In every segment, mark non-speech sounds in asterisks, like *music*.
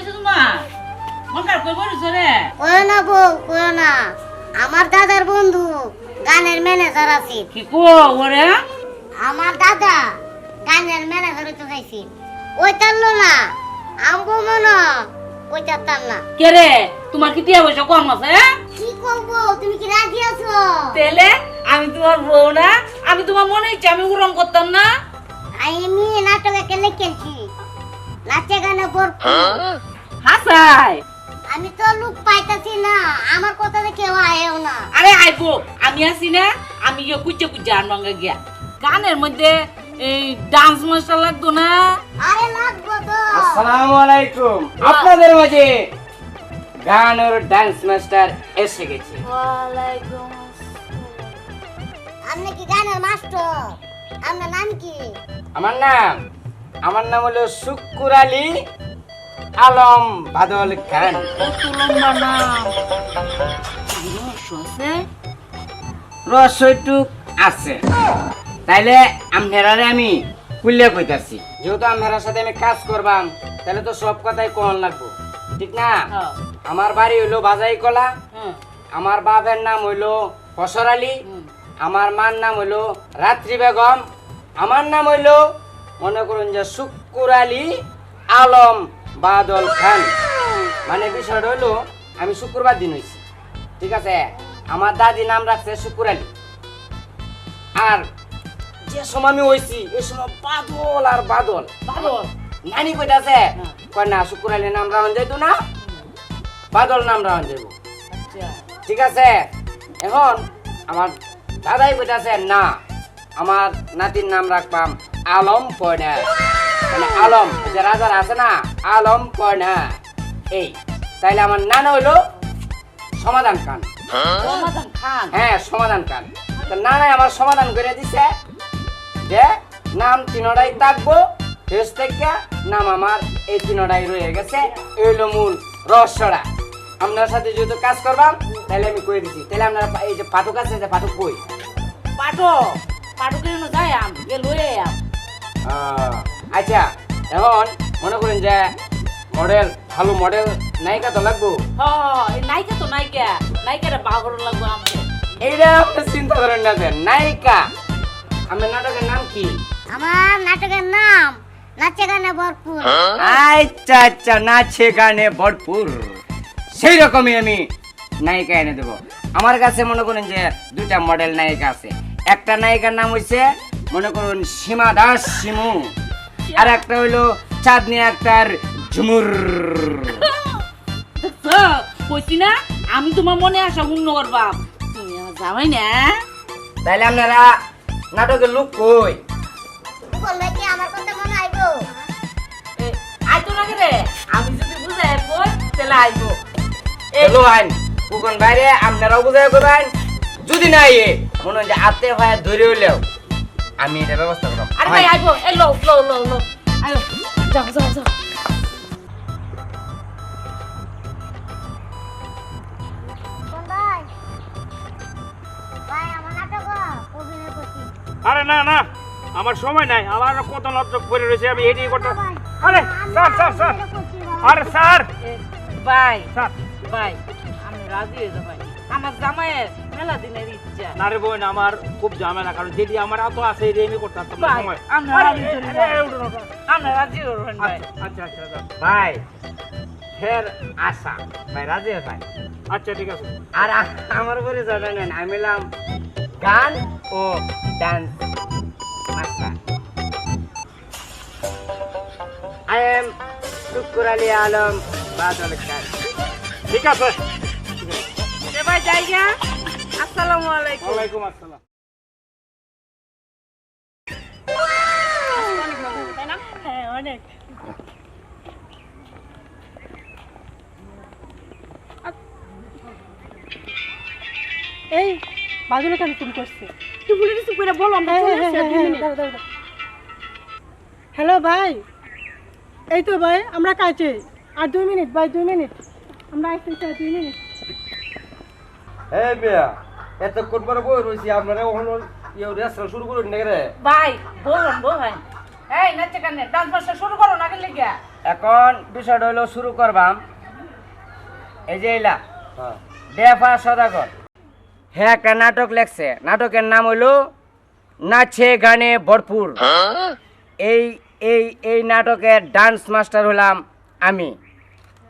হয়েছে তোমার? মন খারাপ করে বলেছ রে? কয় না বউ কয় না। আমার দাদার বন্ধু গানের ম্যানেজার আছে। কি কো ওরে? আমার দাদা গানের ম্যানেজার হইতে চাইছি ওই তারলো না। আমবো মনে ওই তার না কে রে? তোমার কি টিয়া পয়সা কম আছে হ্যাঁ? কি করব তুমি কি রাজি আছো? তেলে আমি তোমার বউ না আমি তোমার মনে হচ্ছে আমি উড়ন করতাম না। আমি নাটকে কেলে খেলছি। নাচে গানে ভরপুর। হাসাই। আমি তো লোক পাইতাছি না আমার কথা কেউ আয়েও না। আরে আইবো আমি আছি না আমি ইয়ে কুচে কুচে আনবাঙ্গা গিয়া। গানের মধ্যে এই ডান্স মাস্টার লাগতো না? আরে লাগবো তো। আসসালামু আলাইকুম। আপনাদের মাঝে গান আর ডান্স মাস্টার এসে গেছে। আপনি কি গানের মাস্টার আপনার নাম কি? আমার নাম আমার নাম হলো শুক্কুর আলী। আলম বাদল খান। লম্বা নাম রহস্য আছে। তাইলে আমি কুলিয়া কইতাছি। যেহেতু সাথে আমি কাজ করবাম তাহলে তো সব কথাই কোন লাগবো? ঠিক না? হ্যাঁ, আমার বাড়ি হইল বাজাই কলা আমার বাপের নাম হইল ফসর আলী। আমার মার নাম হইল রাত্রি বেগম আমার নাম হইল মনে করুন যে শুক্কুর আলী আলম বাদল খান। মানে বিষয়টা হইল আমি শুক্রবার দিন হয়েছি ঠিক আছে? আমার দাদি নাম রাখছে শুক্কুর আলী। আর যে সময় আমি হয়েছি এই সময় বাদল আর বাদল। বাদল? নানি কইতাছে হ্যাঁ। কয় না শুক্কুর আলী নাম রাখুন যাইতো না। বাদল নাম রাখুন যাইব। আচ্ছা। ঠিক আছে? এখন আমার দাদাই কইতাছে না আমার নাতির নাম রাখবাম আলম পয়না মানে আলম যে রাজার আছে না আলম পয়না এই তাইলে আমার নানা হইল সমাধান খান। হ্যাঁ সমাধান খান। তো নানাই আমার সমাধান করে দিছে। যে নাম তিনটাই থাকব শেষ থেকে নাম আমার এই তিনটাই রয়ে গেছে। এই হলো মূল রহস্যটা। আপনার সাথে যেহেতু কাজ করবাম তাহলে আমি কই দিছি। তাহলে আপনারা এই যে পাঠক আছে যে পাঠক কই? পাটো কেন যাই আম লয়ে আম। আচ্ছা এখন মনে করেন যে মডেল ভালো মডেল নায়িকা তো লাগবো। হ এই নাইকা তো নাইকা নাইকাটা বাগর লাগবো আমাকে। এইটা আপনি চিন্তা করেন না নায়িকা। আমার নাটকের নাম কি? আমার নাটকের নাম নাচে গানে ভরপুর। আচ্ছা আচ্ছা নাচে গানে ভরপুর। সেই রকমই আমি নায়িকা এনে দেবো। আমার কাছে মনে করুন যে দুটা মডেল নায়িকা আছে। একটা নায়িকার নাম হইছে মনে করুন সীমা দাস শিমু আর একটা হইল চাঁদনি আক্তার ঝুমুর। কইছি না আমি তোমার মনে আসা পূর্ণ করবাম। তুমি আমার জামাই না? তাইলে আপনারা নাটকের লোক কই? বলবে কি আমার কথা মনে আইবো? আইতো না রে আমি যদি বুঝাই কই তাহলে আইবো। এলো আইন কুকন বাইরে আপনারাও বুঝাই করবেন। যদি না ইয়ে মনে হয় যে আতে ভাই ধরে হইলেও। আমি এটা ব্যবস্থা করব। আরে ভাই। আইবো। এই লো লো লো লো আইবো যাও যাও যাও। কোন ভাই ভাই আমার নাটক অভিনয় করছি আরে না না আমার সময় নাই। আমার কত নাটক পড়ে রয়েছে আমি এটি করতে আরে স্যার স্যার স্যার। আরে স্যার। এ, ভাই স্যার। ভাই আমি রাজি হয়ে যাব। ভাই আমার জামাইয়ের মেলা দিনের ইচ্ছা। না রে বোন আমার খুব ঝামেলা কারণ যেটি আমার এত আছে এটি আমি করতে পারতাম না সময়। আমরা রাজি করবেন ভাই। আচ্ছা আচ্ছা আচ্ছা আচ্ছা। ভাই ফের আশা ভাই রাজি ভাই আচ্ছা ঠিক আছে। আর আমার উপরে জড়া নেন। আমি এলাম গান ও dance master I am Shukkur Ali Alam Badal Khan ঠিক আছে। ভাই জায়গা আসসালামু আলাইকুম। ওয়ালাইকুম আসসালাম। হ্যাঁ অনেক। এই বাজুলে কেন ফোন করছে? তুই বল আমরা হ্যাঁ, চলে হ্যাঁ, হ্যাঁ, হ্যাঁ। হ্যালো ভাই। এই তো ভাই আমরা কাছে। আর দুই মিনিট ভাই দুই মিনিট। আমরা আসতে চাই দুই মিনিট। এই বিয়া এতক্ষণ পরে বই রয়েছি আপনারা ওখানে ইয়ে রেস্টুরেন্ট শুরু করুন নাকি রে? ভাই বলুন বল ভাই এই নাচে কানে ডান্স মাস্টার শুরু করো না গেলে গিয়া এখন বিষয়টা হলো শুরু করবাম। এই যে এলা দেফা সদাগর। হ্যাঁ একটা নাটক লেখছে নাটকের নাম হইল নাচে গানে ভরপুর। এই এই এই নাটকের ডান্স মাস্টার হলাম আমি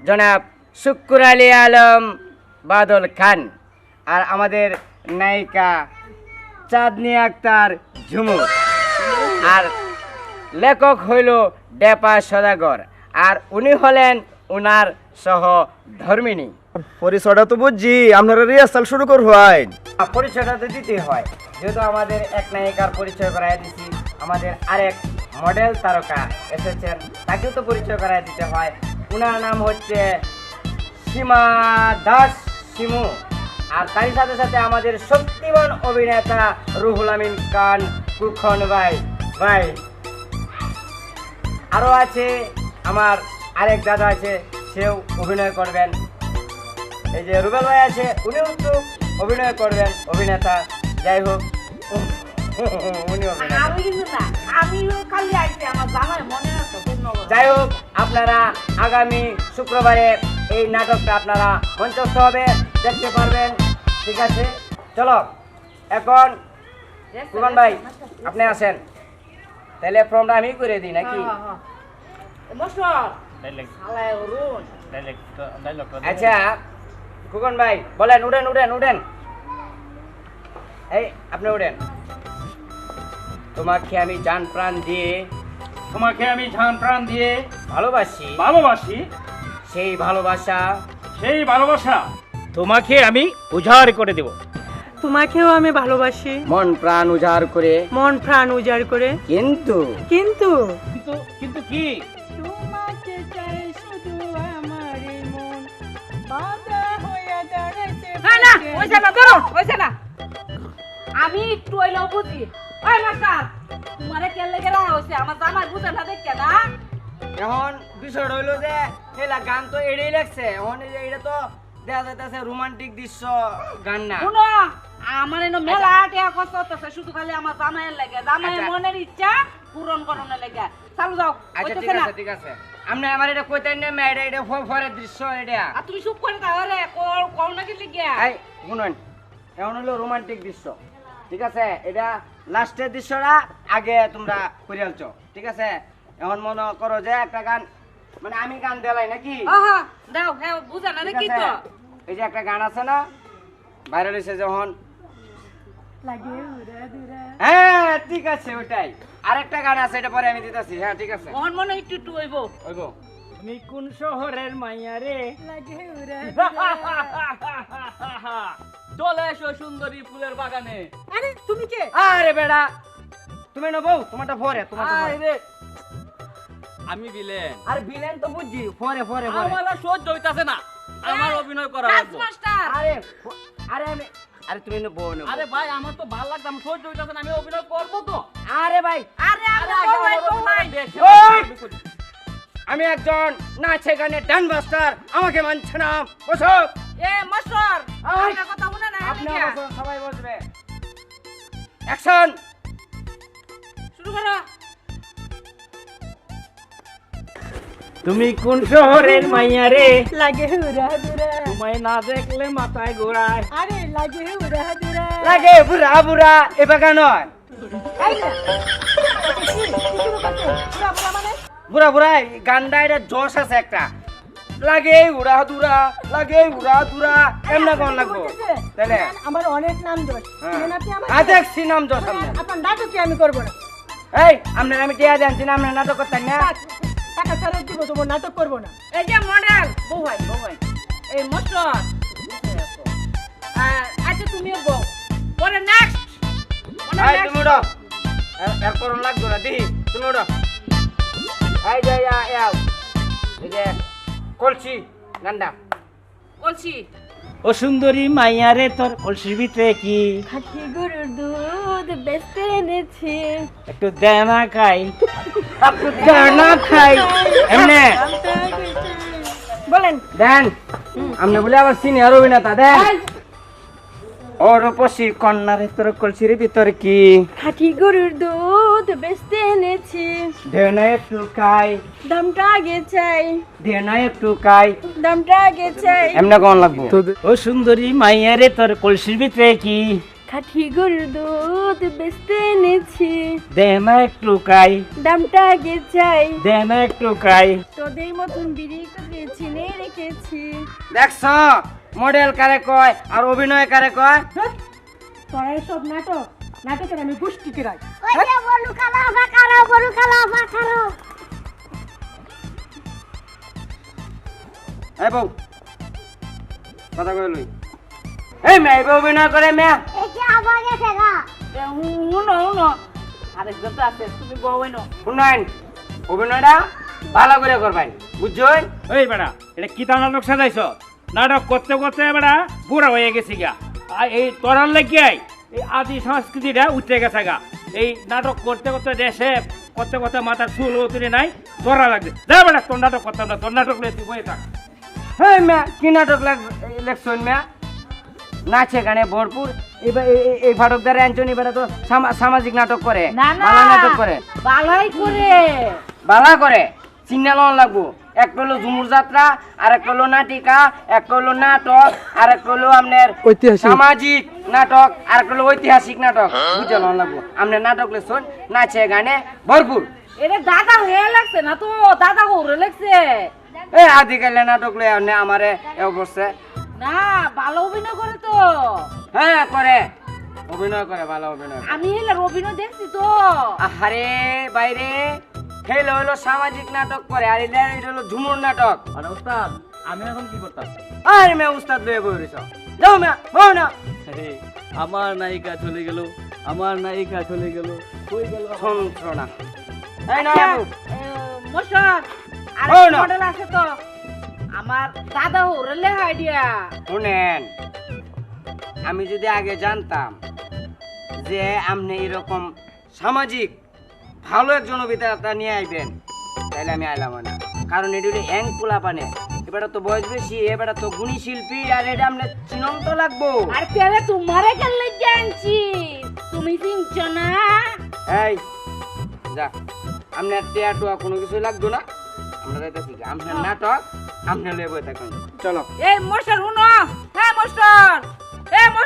জনাব শুক্কুর আলী আলম বাদল খান। আর আমাদের নায়িকা চাঁদনি আক্তার ঝুমুর। আর লেখক হইল ডেপা সদাগর। আর উনি হলেন উনার সহ ধর্মিনী। পরিচয়টা তো বুঝছি আপনারা রিহার্সাল শুরু করব আইন। পরিচয়টা তো দিতে হয়। যেহেতু আমাদের এক নায়িকার পরিচয় করাই দিছি আমাদের আরেক মডেল তারকা এসেছেন তাকেও তো পরিচয় করাই দিতে হয়। উনার নাম হচ্ছে সীমা দাস সিমু। আর তারই সাথে সাথে আমাদের শক্তিমান অভিনেতা রুহুল আমিন খান কুখন ভাই। ভাই আরও আছে আমার আরেক দাদা আছে সেও অভিনয় করবেন। এই যে রুবেল ভাই আছে উনিও তো অভিনয় করবেন অভিনেতা। যাই হোক উনি আমি কিন্তু না আমিও আইছি আমার জামাই মনে আছে যাই হোক আপনারা আগামী শুক্রবারে এই নাটকটা আপনারা মঞ্চস্থ হবে দেখতে পারবেন। ঠিক আছে? চলো এখন কুমান ভাই আপনি আসেন। তাহলে ফর্মটা আমি করে দিই নাকি? অরুণ। ডাইলেক্ট ডাইলগ আচ্ছা খুকন ভাই বলেন উঠেন উঠেন উঠেন। এই আপনি উঠেন। তোমাকে আমি জান প্রাণ দিয়ে তোমাকে আমি ঝান প্রাণ দিয়ে ভালোবাসি। ভালোবাসি? সেই ভালোবাসা। সেই ভালোবাসা। তোমাকে আমি উজাড় করে দেব। তোমাকেও আমি ভালোবাসি। মন প্রাণ উজাড় করে। মন প্রাণ উজাড় করে। কিন্তু? কিন্তু? কিন্তু কিন্তু কি? তোমাকে চাই শুধু আমার মন। বাধা হইয়া দাঁড়াইছে না না ওইছে না ধরো ওইছে না আমি একটু হইলেও বুঝি। ওই মাস্টার তোমারে কে লেগে রাখা হয়েছে আমার জামাই বুঝে না দেখে না। এখন বিষয়টা হইল যে হেলা গান তো এড়েই লাগছে এখন এটা তো দেখা যাইতেছে রোমান্টিক দৃশ্য গান না। শুনো আমার এনে মেলা টিয়া কষ্ট হতেছে শুধু খালি আমার জামাইয়ের লাগে। জামাইয়ের আচ্ছা। মনের ইচ্ছা পূরণ করানোর লাগে। চালু যাও আচ্ছা ঠিক আছে ঠিক আছে। আপনি আমার এটা কইতেন না এটা এটা ফরের দৃশ্য এটা। আর তুমি চুপ করে তাহলে কল কল নাকি লিখিয়া এই শুনুন এখন হলো রোমান্টিক দৃশ্য। ঠিক আছে এটা লাস্টের দৃশ্যটা আগে তোমরা করে ঠিক আছে এখন মনে করো যে একটা গান মানে আমি গান দেলাই নাকি? দাও হ্যাঁ বুঝা না ঠিক আছে? তো। এই যে একটা গান আছে না ভাইরাল হয়েছে যখন। হ্যাঁ ঠিক আছে ওটাই আরেকটা গান আছে এটা পরে আমি দিতেছি। হ্যাঁ ঠিক আছে। মন মনে একটু একটু হইব। তুমি কোন শহরের মাইয়া রে লাগে *laughs* চলে এসো সুন্দরী ফুলের বাগানে। আরে তুমি কে? আরে বেড়া তুমি না বউ তোমারটা। আরে আমি বিলেন আর ভিলেন তো বুঝছি। পরে পরে পরে। আমার আর সহ্য হইতাছে না। আমার অভিনয় করা লাগবে মাস্টার আরে আরে আমি আরে তুমি না বউ না আরে ভাই আমার তো ভালো লাগছে আমি সহ্য হইতাছে না আমি অভিনয় করব তো। আরে ভাই। আরে আমি বললাই অভিনয় দেখে ওই! আমি একজন নাচে গানে ডান মাস্টার আমাকে মানছে না। বসো। এ মাস্টার! আমার কথা শুনে না আপনি সবাই বসবে। অ্যাকশন শুরু করো। তুমি কোন শহরের মাইয়া রে? লাগে তোমায় না দেখলে মাথায় ঘোরায় আরে লাগে লাগে বুড়া বুড়া এ বাগা নয়। কি বুড়া বুড়া গানটা এটা জোশ আছে একটা। লাগে উড়া দুরা লাগে উড়া দুরা এমনি কোন লাগবো? তাহলে? আমার অনেক নাম দোষ চিনেন আ দেখছি নাম জোশ সামনে আপনার। নাটকে আমি করব না। এই আপনার আমি টিয়া দেন না আপনার নাটক করতেন না। টাকা ফেরত দিব তোমার নাটক করব না। এই যে মডেল বউ ভাই বউ এই মস্ত। আচ্ছা তুমি বউ। পরে নেক্সট তুমি এ- এরপর লাগবে না দিহি তুমি উঠো। এই যে এই যে কলসি গান্ডা বলছি ও সুন্দরী মাইয়া রে তোর কলসির ভিতরে কি? খাকি গরুর দুধ বেচতে এনেছি। একটু দেনা খাই। একটু না খাই। এমনে। বলেন। দেন। আমনে বলে আবার সিনিয়র অভিনেতা দেন। ওর উপসী কন্যার ভিতরে কলসির ভিতরে কি? খাঁটি গরুর দুধ বেচতে এনেছি। দে না একটু খাই। দামটা আগে চাই। দে একটু খাই। দামটা আগে চাই। এমনি কেমন লাগবো? ও সুন্দরী মাইয়া রে তোর কলসির ভিতরে কি? খাঁটি গরুর দুধ বেচতে এনেছি। দে না একটু খাই। দামটা আগে চাই। দে না একটু খাই। তোদের মতন বিড়ি করে চিনে রেখেছি। দেখছ? মডেল কারে কয় আর অভিনয় কারে কয়? তোরা সব নাটক নাটকের আমি গোষ্ঠী কিরাই। বলু কালা ফাকারো বলু কালা। ফাকারো এই বউ কথা কই লই। এই মেয়ে অভিনয় করে মেয়া। এই যে আবার গেছে গা। শুনো শুনো আরেকজন তো আছে তুমি বউ নো শুনাইন অভিনয়টা ভালো করে করবেন বুঝছেন এই বেড়া এটা কি তা নাটক সাজাইছ? নাটক করতে করতে এবার বুড়া হয়ে গেছি গা। আর এই তোরার লেগে এই আদি সংস্কৃতিটা উঠে গেছে গা। এই নাটক করতে করতে দেশে করতে করতে মাথার চুল তুলে নাই তোরা লাগবে যা বেড়া তোর নাটক করতাম না তোর নাটক লয়ে তুই বয়ে থাক। হ্যাঁ মেয়া কি নাটক ইলেকশন ম্যা? নাচে গানে ভরপুর। এই- ফাটকদারে অ্যান্টনি বেড়া তো সামা- সামাজিক নাটক করে। না নাটক করে। বালাই করে। বালা করে। অন লাগবো। এক হলো ঝুমুর যাত্রা আর এক হলো নাটিকা এক হলো নাটক আর এক হলো আপনার ঐতিহাসিক। সামাজিক নাটক আর এক হলো ঐতিহাসিক নাটক। বুঝে লন লাগবো আপনার নাটক লেখছেন নাচে গানে ভরপুর। এটা দাদা হয়ে লাগছে না তো দাদা হরে লাগছে। এই আদিকালে নাটক লয়ে আপনি আমারে এ অবস্থা না ভালো অভিনয় করে তো। হ্যাঁ করে। অভিনয় করে ভালো অভিনয় আমি হেলে অভিনয় দেখছি তো। আহারে বাইরে। হেলো হলো সামাজিক নাটক করে আর এটা এটা হলো ঝুমুর নাটক। আরে ওস্তাদ আমি এখন কি করতাম আর মে উস্তাদ লয়ে বইরিছ যাও মে বউ না আরে আমার নায়িকা চলে গেল আমার নায়িকা চলে গেল কই গেল যন্ত্রণা এই না মশার না। মডেল আছে তো। আমার দাদা হরে লেখা আইডিয়া শুনেন আমি যদি আগে জানতাম যে আপনি এরকম সামাজিক ভালো একজন অভিনেতা নিয়ে আইবেন। তাহলে আমি আইলাম না। কারণ এটি হলো অ্যাং পোলা পানে। এবারে তো বয়স বেশি এবারে তো গুণী শিল্পী আর এটা আপনার চিনন্ত লাগবো। আর পেলে তোমারে কেলে জানছি তুমি চিনছ না? এই যা। আপনার টেয়া টোয়া কোনো কিছু লাগতো না। আমরা যাইতেছি আপনার নাটক আপনার লেবো থাকুন। চলো। এই মশার শুনো। হ্যাঁ মশার। এ মশার